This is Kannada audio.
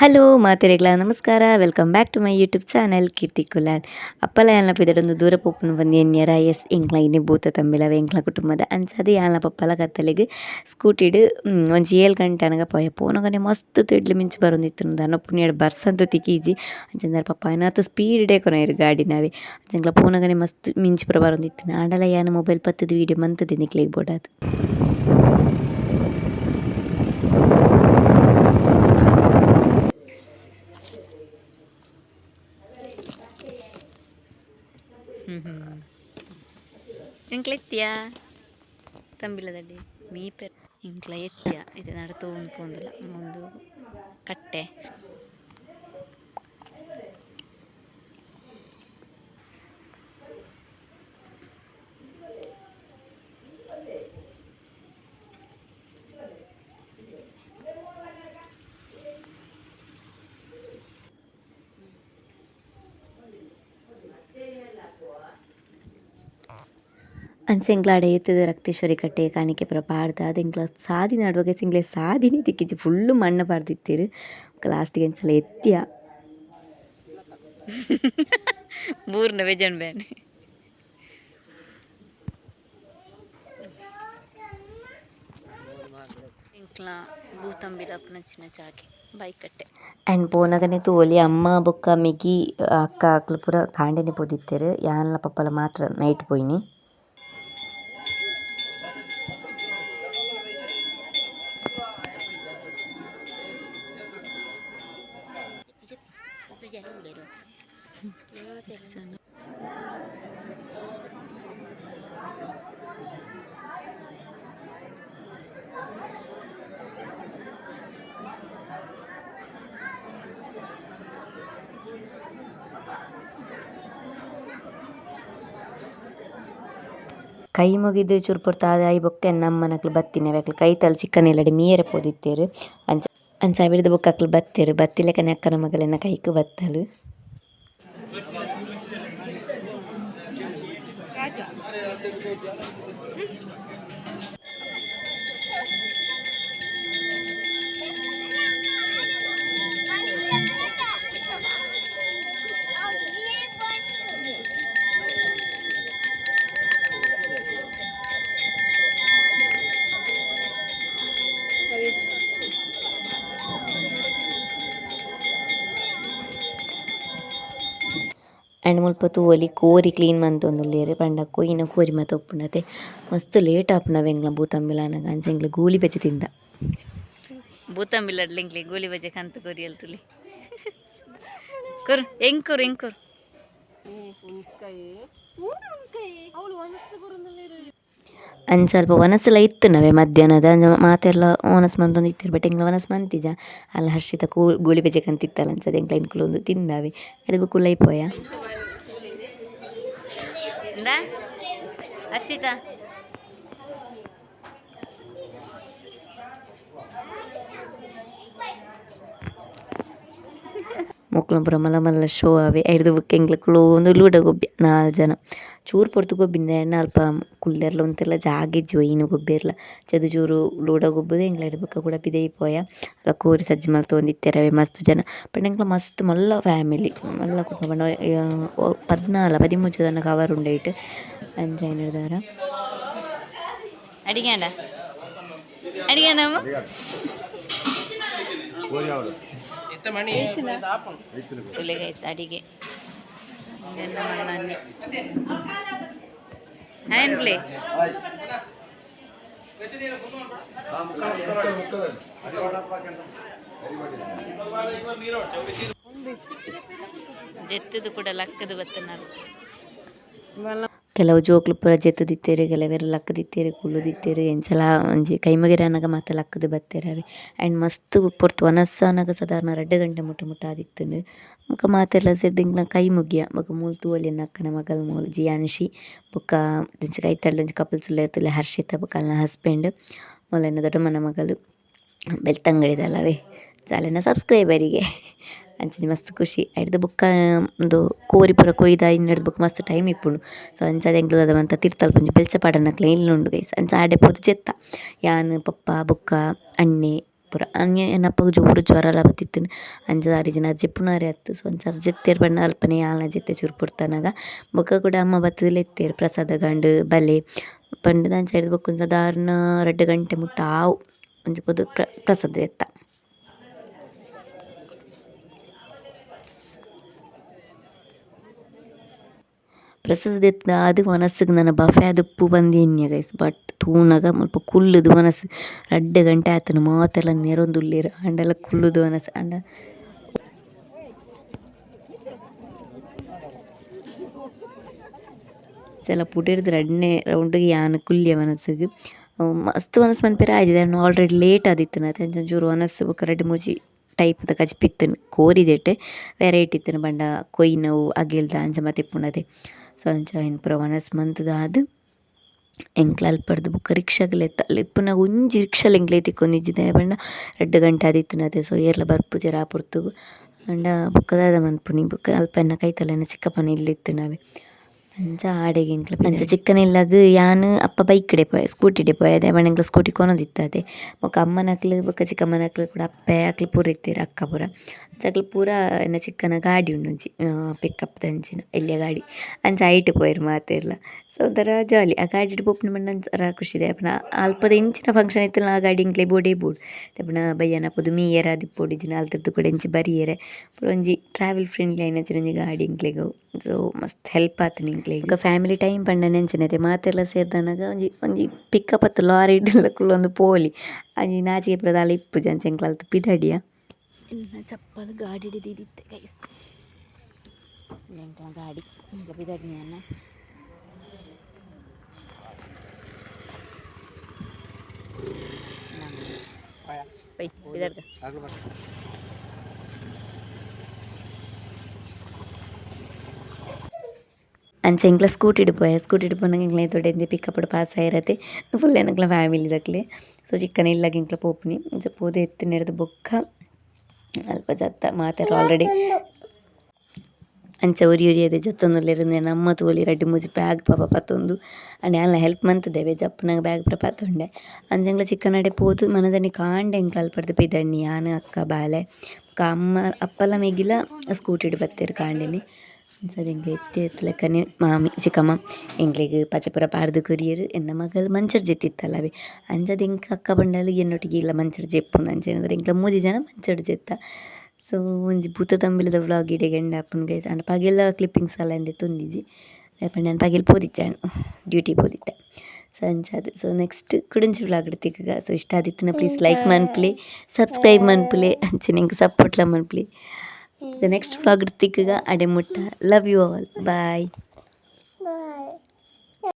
ಹಲೋ ಮಾತೆರೆಗ್ಲ ನಮಸ್ಕಾರ. Welcome back to my YouTube channel Keerthi Kulal ಅಪ್ಪಲ ಯಾಲ್ನ ಪಿದಡೊಂದು ದೂರ ಪೋಪುನ ಬಂದು ಎನ್ಯರ, ಎಸ್ ಎಂಕ್ಲ ಇನ್ನೆ ಭೂತ ತಂಬಿಲ ಎಂಕ್ಲ ಕುಟುಂಬದ ಅಂಚಾದ್ ಯಾಲ್ನ ಪಪ್ಪಲ ಕತ್ತಲೆಗ್ ಸ್ಕೂಟಿಡ್ ಒಂಜಿ ಏಳು ಗಂಟೆ ಅನಗ ಪೋಯ. ಪೋನಗನೆ ಮಸ್ತ್ ತಿಡ್ಲು ಮಿಂಚಿ ಬರೊಂದಿತ್ತುಂಡು ದಾನ ಪುಣ್ಯಡ್ ಬರ್ಸಂತು ತಿಕ್ಕಿಜಿ ಅಂಚಂದರ ಪಪ್ಪ ಏನಾತು ಸ್ಪೀಡ್ ಡೇ ಗಾಡಿ ಗಾಡಿನವೆ. ಅಂಚಂಗ್ಲ ಪೋನಗನೆ ಮಸ್ತ್ ಮಿಂಚು ಪೂರ ಬರೊಂದಿತ್ತುಂಡು ಆಂಡಲ ಯಾನ್ ಮೊಬೈಲ್ ಪತ್ತದ ವೀಡಿಯೋ ಮಂತುದೆ ನಿಕ್ಲೆಗ್ ಬೋಡಾದ್ ಎತ್ತಿಯ ತಂಬಿಲದಲ್ಲಿ ಮೀಪೆ ಎಂಕ್ಲ ಎತ್ತಿಯ ಇದು ನಡ ತೂಂದು ಪೋಂದುಲ ಮುಂದು ಕಟ್ಟೆ. ಅಂಚೆಂಕ್ಲಾಡ ಏತ್ದ್ ರಕ್ತೇಶ್ವರಿ ಕಟ್ಟೆ ಕಾಣಿಕೆ ಪೂರ ಪಾಡ್ದ್ ಆದ್ ಎಂಕ್ಲ ಸಾದಿ ನಡುವಾಗೆ ಎಂಕ್ಲೆ ಸಾದಿನೇ ತಿಕ್ಕಿಜಿ ಫುಲ್ಲ್ ಮಣ್ಣ ಪಾರ್ದಿತ್ತೆರ್ ಬೊಕ ಲಾಸ್ಟಿಗೆ ಅಂಚಲ್ಲೆ ಎತ್ತಿಯ ಬೂರ್ನ ಬೆಜನ್ ಬೇನೆ ಎಂಕ್ಲ ಬೂತಂಬಿಲ ಅಪ್ಪುನಂಚಿನ ಜಾಗೆ ಬೈಕಟ್ಟೆ ಆಂಡ್ ಪೋನಗನೆ ತೂವೊಲಿ ಅಮ್ಮ ಬೊಕ್ಕ ಮಿಗಿ ಅಕ್ಕ ಕೈ ಮುಗಿದು ಚೂರು ಪೊರ್ತು ಆದ್ ಆಯಿ ಬೊಕ್ಕ ನಮ್ಮನಕ್ಲು ಬತ್ತಿನಿ ಕೈ ಕೈತಲ್ ಚಿಕನ್ ಇಲ್ಲಡ್ ಮೀಯರೆ ಪೋದಿತ್ತೆರ್. ಅಂಚ ಅಂಚ ಅವಿಡ್ದ್ ಬೊಕ ಅಕ್ಲ್ ಬತ್ತೆರ್ ಬತ್ತಿಲಕನೆ ಅಕ್ಕನ ಮಗಲೆನ ಕೈಕ್ ಬತ್ತಲ್ ಆಂಡ್ ಮುಲ್ಪ ತೂವೊಲಿ ಕೋರಿ ಕ್ಲೀನ್ ಮಂತೊಂದುಲ್ಲೆರ್ ಪಂಡ ಕೊಯ್ಯಿನ ಕೋರಿ ಮಾತ ಉಪ್ಪುನತೆ ಮಸ್ತ್ ಲೇಟ್ ಆಪುಂಡು ಎಂಕ್ಲ ಬೂತಂಬಿಲ ಆನಗ ಅಂಚ ಎಂಕ್ಲೆ ಗೂಲಿ ಬಜೆ ತಿಂದ. ಬೂತಂಬಿಲಡ್ಲ ಎಂಕ್ಲೆ ಗೂಲಿ ಬಜೆ ಕಂತು ಕೊರಿಯಲ್ ತುಲಿ. ಕೊರು ಎಂಕ್ ಕೊರು ಎಂಕ್ ಕೊರು? ಅಂಚ ಅಲ್ಪ ಇತ್ತು ನವೆ ಮಧ್ಯಾಹ್ನದ ಅಂಚ ಮಾತೆರ್ಲ ವನಸ್ ಮಂತೊಂದು ಇತ್ತೆರ್ ಬಟ್ ಎಂಕ್ಲ ವನಸ್ ಮಂತಿಜ ಅಲ್ಲ ಹರ್ಷಿತ ಕೂ ಗೂಳಿ ಬಜೆ ಕಂತಿತ್ತಲ್ಲ ಅಂಚ ಎಂಕ್ಲ ಒಂದು ತಿಂದಾವೆ ಅದು ಬುಕ್ಕ ಇಪ್ಪೋಯ ಹರ್ಷಿತ ಮೊಕ್ಲುನ್ ಪೂರ ಮಲ್ಲ ಮಲ್ಲ ಶೋ ಆವೆ ಐರ್ದ್ ಬುಕ್ಕ ಎಂಕ್ಲೆ ಕುಲೋಂದು ಲೂಡ ಗೊಬ್ಬೆ ನಾಲ್ ಜನ ಚೂರು ಪೊರ್ತು ಗೊಬ್ಬಿಂದ ಎನ್ನ ಅಲ್ಪ ಕುಲ್ಲೆರ್ಲ ಉಂತೆರ್ಲ ಜಾಗ ಇಜ್ಜಿ ಒಯ್ನ್ ಗೊಬ್ಬೆರ್ಲ ಅಂಚಾದ್ ಚೂರು ಲೂಡ ಗೊಬ್ಬುದು ಎಂಕ್ಲ ಐರ್ದ್ ಬುಕ್ಕ ಕೂಡ ಪಿದೈ ಪೋಯ ಅಲ್ಲ ಕೋರಿ ಸಜ್ಜಿ ಮಲ್ತೊಂದಿತ್ತೆರ್ ಅವೆ ಮಸ್ತ್ ಜನ ಪಂಡ ಎಂಕ್ಲ ಮಸ್ತ್ ಮಲ್ಲ ಫ್ಯಾಮಿಲಿ ಮಲ್ಲ ಕುಟುಂಬ ಪಂಡ ಪದ್ನಾಲ ಪದಿಮೂಜಿ ಜನ ಕವರ್ ಉಂಡೈಟ್ ಅಂಚ ಐನೆರ್ದಾರ ಅಡಿಗ್ಯಾಡ ಅಡಿಗ್ಯಾನ ಅಮ್ಮ ತುಲೆ ಗೈಸ್ ಅಡಿಗೆ ಇದೆಲ್ಲ ಮಲ್ಲನ್ನೆ ಹ್ಯಾಂಡ್ ಪ್ಲೇ ಜೆತ್ತದು ಕೂಡ ಲಕ್ಕದು ಬತ್ತನಾರು ಕೆಲವು ಜೋಕ್ಲು ಪೂರ ಜೆತ್ತುದಿತ್ತೆರ್ ಕೆಲವೆರ್ ಲಕ್ಕದಿತ್ತೆರ್ ಕುಲ್ಲುದಿತ್ತೆರ್ ಎಂಚಲ ಒಂಜಿ ಕೈಮಗೆರೆ ಮಾತ ಲಕ್ಕುದು ಬತ್ತೆರ್ ಅವೆ. ಆಂಡ್ ಮಸ್ತ್ ಪೊರ್ತು ವನಸ್ ಆನಗ ರಡ್ಡ್ ಗಂಟೆ ಮುಟ ಮುಟ ಆದಿತ್ತುಂಡು ಬೊಕ ಮಾತೆರ್ಲ ಸೇರ್ದ್ ಕೈ ಮುಗಿಯ, ಬೊಕ ಮೂಲು ತೂವೊಲಿ ಎನ್ನ ಅಕ್ಕನ ಮಗಲ್ ಮೂಲು ಜಿಯಾನ್ಶಿ, ಬೊಕ ಅಂಚ ಕೈತಲ್ಡೆ ಒಂಜಿ ಕಪಲ್ಸ್ ಉಲ್ಲೆರ್ ಹರ್ಷಿತ, ಬೊಕ ಅಲ್ನ ಹಸ್ಬೆಂಡ್ ಎನ್ನ ದೊಡ್ಡಮ್ಮನ ಮಗಲು ಬೆಳ್ತಂಗಡಿದ ಅಲ್ಲವೇ ಚಾಲೆನ ಸಬ್ಸ್ಕ್ರೈಬರಿಗೆ ಅಂಚನೆ ಮಸ್ತ್ ಖುಷಿ. ಐರ್ದ್ ಬುಕ್ಕ ಉಂದು ಕೋರಿ ಪೂರ ಕೊಯ್ದ ಇನ್ನೆಡ್ದ್ ಬುಕ್ಕ ಮಸ್ತ್ ಟೈಮ್ ಇಪ್ಪುಂಡು. ಸೊ ಅಂಚಾದ್ ಎಂಕ್ಲು ದಾದ ಮಂತ ತಿರ್ತಲ್ ಒಂಜಿ ಬೆಲ್ಚ ಪಾಡನ್ನಕ್ಲೆ ಇಲ್ನುಂಡು ಗೈಸ್ ಅಂಚ ಆಡೆ ಪೋದು ಚೆತ್ತ. ಯಾನ್, ಪಪ್ಪ, ಬೊಕ್ಕ, ಅಣ್ಣೆ, ಪೂರ ಅಣ್ಣೆ ಎನ್ನಪ್ಪಗ ಜೋರು ಜ್ವರಲ ಬತ್ತಿತ್ತು ಅಂಚ ದಾರಿ ಜನ ಅರಿ ಅತ್ ಸೊ ಅಂಚಾದ್ ಜೆತ್ತೇರ್ ಪಂಡ ಅಲ್ಪನೆ, ಆಲ್ನ ಜೆತ್ತೆ ಚೂರು ಪುರ್ತನಗ ಬುಕ್ಕ ಕೂಡ ಅಮ್ಮ ಬತ್ತದಲ್ಲಿ ಎತ್ತೇರು, ಪ್ರಸಾದ, ಗಂಡು, ಬಲೆ. ಪಂಡ್ ದಂಚಾದ್ ಬುಕ್ಕ ಸಾಧಾರಣ ರಡ್ಡ್ ಗಂಟೆ ಮುಟ್ಟ ಆವು ಒಂಜಿ ಪೋದು ಪ್ರ, ಪ್ರಸಾದ ದೆತ್ತ. ಪ್ರಸಾದ ಎತ್ತಿನ ಆದ್ ವನಸ್ಗ್ ನನ ಬಫೆದ ಉಪ್ಪು ಬಂದಿನ್ಯ ಗೈಸ್ ಬಟ್ ತೂನಗ ಮುಲ್ಪ ಕುಲ್ಲುದು ವನಸ್ ರಡ್ಡ್ ಗಂಟೆ ಆತುಂಡು ಮಾತೆರ್ಲ ನೆರೊಂದುಲ್ಲೆರ್ ಆಂಡಲ ಕುಲ್ಲುದು ವನಸ್ ಆಂಡ ಚಲ ಪುಡೆರ್ದ್ ರಡ್ಡ್ನೆ ರೌಂಡ್ಗ್ ಯಾನ್ ಕುಲ್ಯ ವನಸ್ಗ್ ಮಸ್ತ್ ವನಸ್ ಮನ್ಪೆರ ಆಜಿದ ಆಲ್ರೆಡಿ ಲೇಟ್ ಆದಿತ್ತು ಅತೆ ಅಂಚ ಒಂಚೂರು ವನಸ್ ಬೊಕ ರಡ್ಡ್ ಮೂಜಿ ಟೈಪ್ದ ಕಜಿಪಿತ್ತ್ಂಡ್ ಕೋರಿದೆಟ್ ವೆರೈಟಿ ಇತ್ತ್ಂಡ್ ಪಂಡ ಕೊಯ್ನವು, ಅಗೆಲ್ದ ಅಂಚ ಮತ್ತೆ ಇಪ್ಪುಂಡತೆ ಸೊ ಅಂಚ ಮಂತದಾದ ಪೂರ ವನಸ್ ಮಂತುದು ಆದ್ ಎಂಕ್ಲ ಅಲ್ಪಡ್ದ್ ಬೊಕ ರಿಕ್ಷಾಗ್ಲ ಎತ್ತ ಇಪ್ಪುನಗ ಒಂಜಿ ರಿಕ್ಷಾಲ್ ಎಂಕ್ಲೆ ತಿಕ್ಕೊಂದಿಜ್ಜಿದೆ ಆಯೆ ಪಂಡ ರಡ್ಡ್ ಗಂಟೆ ಆದಿತ್ತುಂಡತೆ ಸೊ, ಏರ್ಲ ಬರ್ಪು ಆ ಪುರ್ತು ಆಂಡ ಬೊಕ ದಾದ ಮನ್ಪುನಿ ಬೊಕ ಅಲ್ಪ ಎನ್ನ ಕೈತಲನ ಚಿಕ್ಕಪ್ಪನ ಇಲ್ಲ್ ಇತ್ತ್ಂಡ್ ನಾವೆ. ಅಂಚ ಆಡೆಗ್ ಎಂಕ್ಲೆ ಅಂಚ ಚಿಕ್ಕನ ಇಲ್ಲಗ್ ಯಾನ್ ಅಪ್ಪ ಬೈಕ್ಡೆ ಪೋಯೆ ಸ್ಕೂಟಿಡೆ ಪೋಯೆದೆ ಆಯೆ ಪಂಡ ಎಂಕ್ಲೆ ಸ್ಕೂಟಿ ಕೊನೊದಿತ್ತತೆ ಬೊಕ ಅಮ್ಮನಕ್ಲ್ ಬೊಕ ಚಿಕ್ಕಮ್ಮನಕ್ಲ್ ಕೂಡ ಅಪ್ಪೆ ಅಕ್ಲ್ ಪೂರ ಇತ್ತೆರ್ ಅಕ್ಕ ಪೂರ ಅಂಚ ಅಕ್ಲ್ ಪೂರ ಎನ್ನ ಚಿಕ್ಕನ ಗಾಡಿ ಉಂಡು ಒಂಜಿ ಪಿಕಪ್ದ ಅಂಚಿನ ಎಲ್ಲ್ಯ ಗಾಡಿ ಅಂಚ ಐಟ್ ಪೋಯೆರ್ ಮಾತೆರ್ಲ ಸೊ ಒಂಥರ ಜಾಲಿ ಆ ಗಾಡಿಡ್ ಪೋಪುನ ಪಂಡ ಒಂಥರ ಖುಷಿ ಇತ್ತೆ ಆಪುನ ಅಲ್ಪದ ಇಂಚಿನ ಫಂಕ್ಷನ್ ಇತ್ತುಂಡ ಆ ಗಾಡಿ ಎಂಕ್ಲೆ ಬೋಡೇ ಬೋಡು dae ಪಂಡ ಬಯ್ಯನ ಆಪುದು ಮೀಯರೆ ಆದಿಪ್ಪೊಡು ಇಜ್ಜಿಂಡ ಅಲ್ತರ್ದು ಕೂಡ ಎಂಚಿ ಬರಿಯೆರೆ ಪೂರ ಒಂಜಿ ಟ್ರಾವೆಲ್ ಫ್ರೆಂಡ್ಲಿ ಆಯಿನಂಚಿನ ಒಂಜಿ ಗಾಡಿ ಎಂಕ್ಲೆಗ್ ಸೊ ಮಸ್ತ್ ಹೆಲ್ಪ್ ಆತುಂಡ್ ಎಂಕ್ಲೆಗ್ ಬೊಕ ಫ್ಯಾಮಿಲಿ ಟೈಮ್ ಪಂಡ ಎಂಚನೆ ಮಾತೆರ್ಲ ಸೇರ್ದನಗ ಒಂಜಿ ಒಂಜಿ ಪಿಕಪ್ ಅತ್ತು ಲಾರಿಡ್ಲ ಕುಲ್ಲೊಂದು ಪೋಲಿ ಅಂಚ ನಾಚಿಕೆ ಪೂರ ದಾಲ ಇಪ್ಪುಜಿ ಅಂಚ ಎಂಕ್ಲೆ ಅಲ್ತ್ ಪಿದಡಿಯ ಚಪ್ಪಲ್ ಗಾಡಿಡ್ ದೀದಿತ್ತೆ ಗೈಸ್ ಎಂಕ್ಲ ಗಾಡಿ ಪಿದಡಿಯಾನ ಅಂಚ ಎಂಕ್ಲ ಸ್ಕೂಟಿಡ್ ಪೋಯೆ ಸ್ಕೂಟಿಡ್ ಪೋನಗ ಎಂಕ್ಲೆ ಐತೊಡೆ ಎಂದೆ ಪಿಕಪ್ಡ್ ಪಾಸ್ ಆಯೆರೆ ಫುಲ್ ಎನ್ನಕ್ಲ ಫ್ಯಾಮಿಲಿ ದಕ್ಲೆ ಸೊ ಚಿಕ್ಕನ ಇಲ್ಲಗ್ ಎಂಕ್ಲೆ ಪೋಪುನಿ ಅಂಚ ಪೋದು ಎತ್ತ್ ನೆರ್ದ್ ಬೊಕ್ಕ ಅಲ್ಪ ಜತ್ತ ಮಾತೆರ್ಲ ಆಲ್ರೆಡಿ ಅಂಚ ಒರಿ ಒರಿಯದೆ ಜತ್ತೊಂದುಲ್ಲೆರ್ ನಮ್ಮ ತೂವೊಲಿ ರಡ್ಡ್ ಮೂಜಿ ಬ್ಯಾಗ್ ಪಾಪ ಪತೊಂದು ಆಂಡ ಯಾನ್ಲ ಹೆಲ್ಪ್ ಮಂತುದೆವೆ, ಜಪ್ಪುನಗ ಬ್ಯಾಗ್ ಪೂರ ಪತ್ತೊಂಡೆ. ಅಂಚ ಚಿಕ್ಕನಡೆ ಪೋದು ಮನದನಿ ಕಾಂಡೆ ಎಂಕ್ಲೆ ಅಲ್ಪಡ್ದ್ ಪಿದಡ್ನಿ ಯಾನ್ ಅಕ್ಕ ಬಾಲೆ. ಬೊಕ ಅಮ್ಮ ಅಪ್ಪಲ ಮೇಗಿಲ ಸ್ಕೂಟಿಡ್ ಬತ್ತೆರ್ ಕಾಂಡೆನೆ ಅಂಚಾದ್ ಎಂಕ್ಲೆ ಎತ್ತುಲೆಕ್ಕನೆ ಮಾಮಿ, ಚಿಕ್ಕಮ್ಮ ಎಂಕ್ಲೆಗ್ ಪಚೆ ಪೂರ ಪಾಡ್ದ್ ಕೊರಿಯೆರ್ ಎನ್ನ ಮಗಲ್ ಮಂಚರ್ದ್ ಜೆತ್ತಿತ್ತಲ್ಲ ಅವೆ ಎಂಕ್ ಅಕ್ಕ ಪಂಡಲ್ ಎನ್ನೊಟ್ಟಿಗೆ ಇಲ್ಲ ಮಂಚರ್ ಜೆಪ್ಪುಂಡು ಅಂಚೆನೆಂದರೆ ಎಂಕ್ಲ ಮೂಜಿ ಜನ ಮಂಚರ್ಡ್ ಜೆತ್ತ. ಸೊ ಒಂಜಿ ಭೂತ ತಂಬಿಲದ ವ್ಲಾಗ್ ಇಡೆಗ್ ಎಂಡ್ ಆಪುಂಡು ಗೈಸ್. ಆಂಡ ಪಗೆಲ ಕ್ಲಿಪ್ಪಿಂಗ್ಸ್ ಎಲ್ಲ ಎಂದೆ ತೊಂದಿಜ್ಜಿ. ದಾಯೆ ಪಂಡ ಪಗೆಲ್ ಪೋದಿಚ್ಚೆ ಡ್ಯೂಟಿ ಪೋದಿತ್ತೆ. ಸೊ ಅಂಚಾದ್ ಸೊ ನೆಕ್ಸ್ಟ್ ಕುಡಂಚಿ ವ್ಲಾಗ್ ಡ್ ತಿಕ್ಕುಗ. ಸೊ ಇಷ್ಟ ಆದಿತ್ತಿನ ಪ್ಲೀಸ್ ಲೈಕ್ ಮನ್ಪುಲೆ ಸಬ್ಸ್ಕ್ರೈಬ್ ಮನ್ಪುಲೆ ಅಂಚನೆ ಎಂಕ್ ಸಪೋರ್ಟ್ಲ ಮನ್ಪುಲೆ. ನೆಕ್ಸ್ಟ್ ವ್ಲಾಗ್ ತಿಕ್ಕುಗ. ಅಡೆ ಮುಟ್ಟ. Love you all bye Bye.